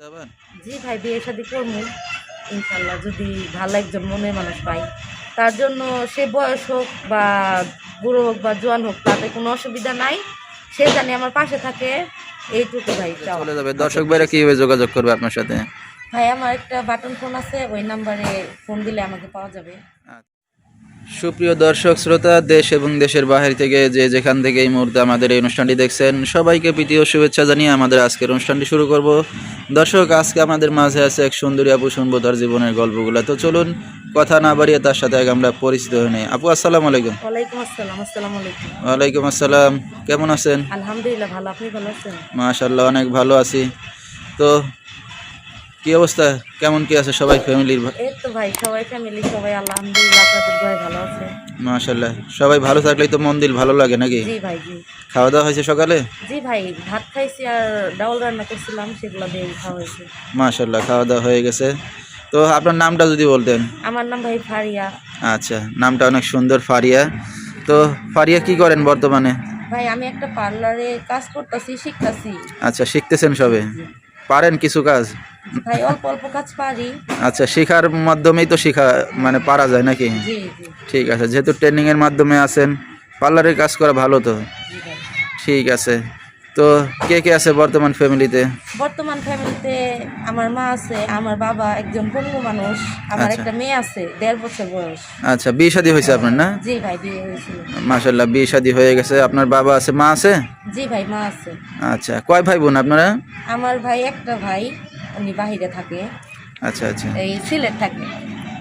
ভবিষ্যতে আবার জি ভাই বিয়ে শাদি করব ইনশাল্লাহ যদি ভালো একজন মনের মানুষ পাই। তার জন্য সে বয়স হোক বা বুড়ো হোক বা জোয়ান হোক তাতে কোনো অসুবিধা নাই। সে জানি আমার পাশে থাকে এইটুকু ভাই চাও চলে যাবে। দর্শক ভাইরা কীভাবে যোগাযোগ করবে আপনার সাথে? ভাই আমার একটা বাটন ফোন আছে ওই নাম্বারে ফোন দিলে আমাকে পাওয়া যাবে। সুপ্রিয় দর্শক শ্রোতা দেশ এবং দেশের বাহির থেকে যে যেখান থেকে এই মুহূর্তে আমাদের এই অনুষ্ঠানটি দেখছেন সবাইকে প্রীতি ও শুভেচ্ছা জানিয়ে আমাদের আজকের অনুষ্ঠানটি শুরু করব। দর্শক আজকে আমাদের মাঝে আছে এক সুন্দরী আপু শুনব তার জীবনের গল্পগুলো। তো চলুন কথা না বাড়িয়ে তার সাথে আগে আমরা পরিচিত হয়ে নেই। আপু আসসালামু আলাইকুম। ওয়ালাইকুম আসসালাম আলাইকুম। ওয়ালাইকুম আসসালাম। কেমন আছেন? আলহামদুলিল্লাহ ভালো। আপনি ভালো আছেন? মাশাল্লাহ অনেক ভালো আছি। তো কি অবস্থা? কেমন কি আছে সবাই ফ্যামিলির এই তো ভাই সবাই ফ্যামিলি সবাই আলহামদুলিল্লাহ আপনাদের দোয়ায় ভালো আছে। মাশাল্লাহ সবাই ভালো থাকলেই তো মন দিল ভালো লাগে নাকি? জি ভাই জি। খাওয়া দাওয়া হয়েছে সকালে? জি ভাই ভাত খাইছি আর ডাউল রান্না করছিলাম সেগুলো দিয়ে খাওয়া হয়েছে। মাশাল্লাহ খাওয়া দাওয়া হয়ে গেছে। তো আপনার নামটা যদি বলতেন। আমার নাম ভাই ফারিয়া। আচ্ছা নামটা অনেক সুন্দর ফারিয়া। তো ফারিয়া কি করেন বর্তমানে? ভাই আমি একটা পার্লারে কাজ করতেছি শিখতাছি। আচ্ছা শিখতেছেন সবে? পারেন কিছু কাজ? ভাই অল্প অল্প কাজ পারি। আচ্ছা শেখার মাধ্যমেই তো শেখা মানে পারা যায় নাকি? ঠিক আছে যেহেতু ট্রেনিংয়ের মাধ্যমে আছেন পার্লারের কাজ করা ভালো তো? ঠিক আছে। তো কে কে আছে বর্তমান ফ্যামিলিতে বর্তমান ফ্যামিলিতে আমার মা আছে আমার বাবা একজন পঙ্গু মানুষ আমার আচ্ছা। একটা মেয়ে আছে দেড় বছর বয়স। আচ্ছা বিয়ে শাদী হয়েছে আপনার না? জি ভাই বিয়ে হয়েছিল। মাশাল্লাহ বিয়ে শাদী হয়ে গেছে। আপনার বাবা আছে মা আছে? জি ভাই মা আছে। আচ্ছা কয় ভাই বোন আপনারা? আমার ভাই একটা ভাই। উনি বাহিরে থাকে। আচ্ছা আচ্ছা। এই সিলেট থাকে।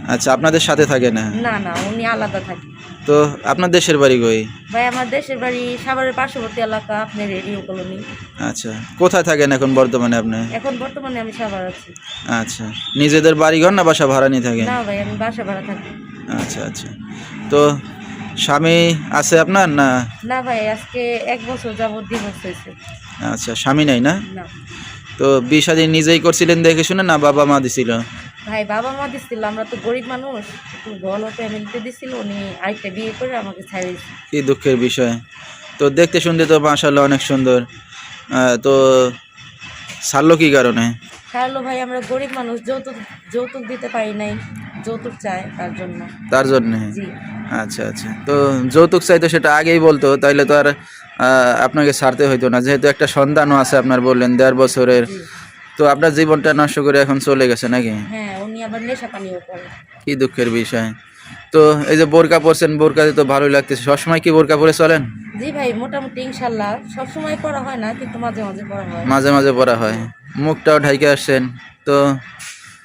আচ্ছা আপনাদের সাথে থাকে না? না না উনি আলাদা থাকে। তো আপনার দেশের বাড়ি কই? ভাই আমার দেশের বাড়ি সাভারের পার্শ্ববর্তী এলাকা আপনি রেডিও কলোনি। আচ্ছা কোথায় থাকেন এখন বর্তমানে আপনি? এখন বর্তমানে আমি সাভার আছি। আচ্ছা নিজেদের বাড়ি ঘর না বাসা ভাড়া নিয়ে থাকেন? না ভাই আমি বাসা ভাড়া থাকি। আচ্ছা আচ্ছা। তো স্বামী আছে আপনার না? না ভাই আজকে এক বছর যাবত ডিভোর্স হয়েছে। আচ্ছা স্বামী নাই না? না। তো বিয়ে শাদী নিজেই করছিলেন দেখে শুনে না বাবা মা দিছিল? ভাই বাবা মা দিছিল আমরা তো গরিব মানুষ। একটু ভালো ফ্যামিলিতে দিছিল উনি আরেকটা বিয়ে করে আমাকে ছাড়িয়েছে কি দুঃখের বিষয়। তো দেখতে শুনতে তো মাশাল্লাহ অনেক সুন্দর। তো ছাড়লো কি কারণে? ছাড়লো ভাই আমরা গরিব মানুষ যৌতুক যৌতুক দিতে পারি নাই। যৌতুক চায় তার জন্য। তার জন্যে? আচ্ছা আচ্ছা। তো যৌতুক চাইতো সেটা আগেই বলতো তাইলে তো আর আপনাকে ছাড়তে হইতো না। যেহেতু একটা সন্তানও আছে আপনার বললেন দেড় বছরের। তো আপনার জীবনটা নষ্ট করে এখন চলে গেছে নাকি? হ্যাঁ উনি আবার নেশা পানিও করে। কি দুঃখের বিষয়। তো এই যে বোরকা পরছেন বোরকাতে তো ভালোই লাগতেছে। সবসময় কি বোরকা পরে চলেন? জি ভাই মোটামুটি ইনশাল্লাহ। সবসময় করা হয় না কিন্তু মাঝে মাঝে করা হয়। মাঝে মাঝে পরা হয়। মুখটাও ঢাইকে আসছেন। তো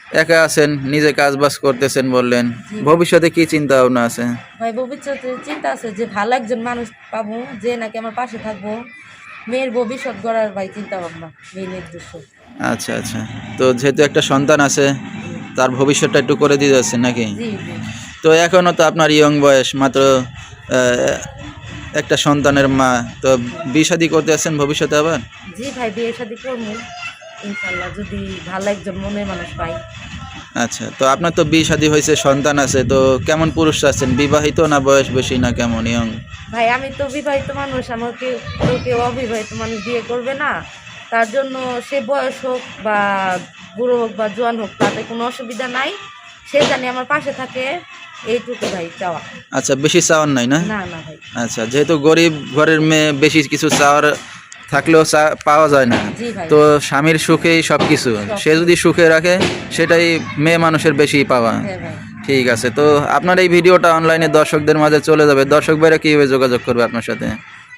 একা আছেন নিজে কাজ বাজ করতেছেন বললেন। ভবিষ্যতে কি চিন্তা ভাবনা আছে? ভাই ভবিষ্যতে চিন্তা আছে যে ভালো একজন মানুষ পাবো যে নাকি আমার পাশে থাকব। মেয়ের ভবিষ্যৎ গড়ার ভাই চিন্তা ভাবনা মেয়ে নির্দিষ্ট আচ্ছা আচ্ছা। তো যেহেতু একটা সন্তান আছে তার ভবিষ্যৎটা একটু করে দিয়ে যাচ্ছেন নাকি? তো এখনও তো আপনার ইয়ং বয়স মাত্র একটা সন্তানের মা। তো বিষাদি করতে আছেন ভবিষ্যতে আবার? জি ভাই বিয়ে শাদি করব। ইনশাল্লাহ যদি ভালো একজন মনের মানুষ পাই। আচ্ছা তো আপনার তো বিয়ে শাদী হয়েছে সন্তান আছে তো কেমন পুরুষ আছেন? বিবাহিত না বয়স বেশি না কেমন ইয়ং ভাই আমি তো বিবাহিত মানুষ আমাকে কেউ কেউ অবিবাহিত মানুষ বিয়ে করবে না। তার জন্য সে বয়স হোক বা বুড়ো হোক বা জোয়ান হোক তাতে কোনো অসুবিধা নাই। সে জানি আমার পাশে থাকে এইটুকু ভাই চাওয়া। আচ্ছা বেশি চাওয়ার নাই না? না না ভাই। আচ্ছা যেহেতু গরিব ঘরের মেয়ে বেশি কিছু চাওয়ার থাকলেও চা- পাওয়া যায় না। তো স্বামীর সুখেই সব কিছু সে যদি সুখে রাখে সেটাই মেয়ে মানুষের বেশি পাওয়া। হ্যাঁ ঠিক আছে তো আপনার এই ভিডিওটা অনলাইনে দর্শকদের মাঝে চলে যাবে। দর্শক ভাইরা কীভাবে যোগাযোগ করবে আপনার সাথে?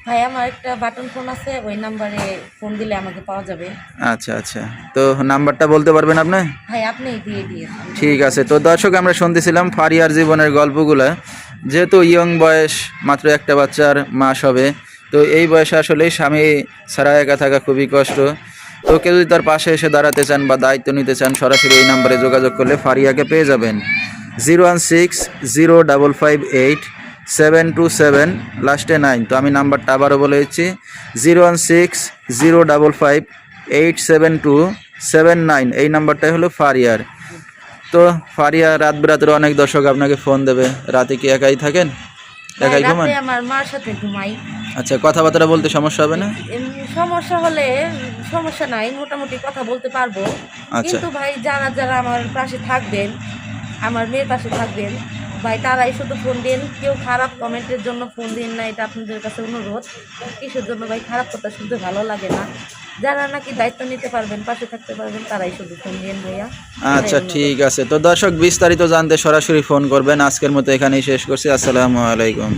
ভাই আমার একটা বাটন ফোন আছে ওই নাম্বারে ফোন দিলে আমাকে পাওয়া যাবে। আচ্ছা আচ্ছা। তো নাম্বারটা বলতে পারবেন আপনি? ভাই আপনি দিয়ে দিয়ে ঠিক আছে তো দর্শক আমরা শুনতেছিলাম ফারিয়ার জীবনের গল্পগুলা। যেহেতু ইয়ং বয়স মাত্র একটা বাচ্চার মাস হবে। তো এই বয়সে আসলে স্বামী ছাড়া একা থাকা খুবই কষ্ট। তো কেউ যদি তার পাশে এসে দাঁড়াতে চান বা দায়িত্ব নিতে চান সরাসরি এই নাম্বারে যোগাযোগ করলে ফারিয়াকে পেয়ে যাবেন। Zero one six zero double five eight seven two seven লাস্টে নাইন তো আমি নাম্বারটা আবারও বলে দিচ্ছি। Zero one six zero double five eight seven two seven nine. এই নাম্বারটাই হলো ফারিয়ার। তো ফারিয়া রাত বিরাতের অনেক দর্শক আপনাকে ফোন দেবে। রাতে কি একাই থাকেন? একাই ঘুমান? আমার মার সাথে ঘুমাই। আচ্ছা কথাবার্তা বলতে সমস্যা হবে না? সমস্যা হলে সমস্যা নাই মোটামুটি কথা বলতে পারব। আচ্ছা। কিন্তু ভাই যারা যারা আমার পাশে থাকবেন আমার মেয়ের পাশে থাকবেন ভাই তারাই শুধু ফোন দিন কেউ খারাপ কমেন্টের জন্য ফোন দিন না এটা আপনাদের কাছে অনুরোধ। কিসের জন্য ভাই খারাপ কথা শুনতে ভালো লাগে না। যারা নাকি দায়িত্ব নিতে পারবেন পাশে থাকতে পারবেন তারাই শুধু ফোন দিন ভাইয়া। আচ্ছা ঠিক আছে। তো দর্শক বিস্তারিত জানতে সরাসরি ফোন করবেন। আজকের মতো এখানেই শেষ করছি। আসসালামু আলাইকুম।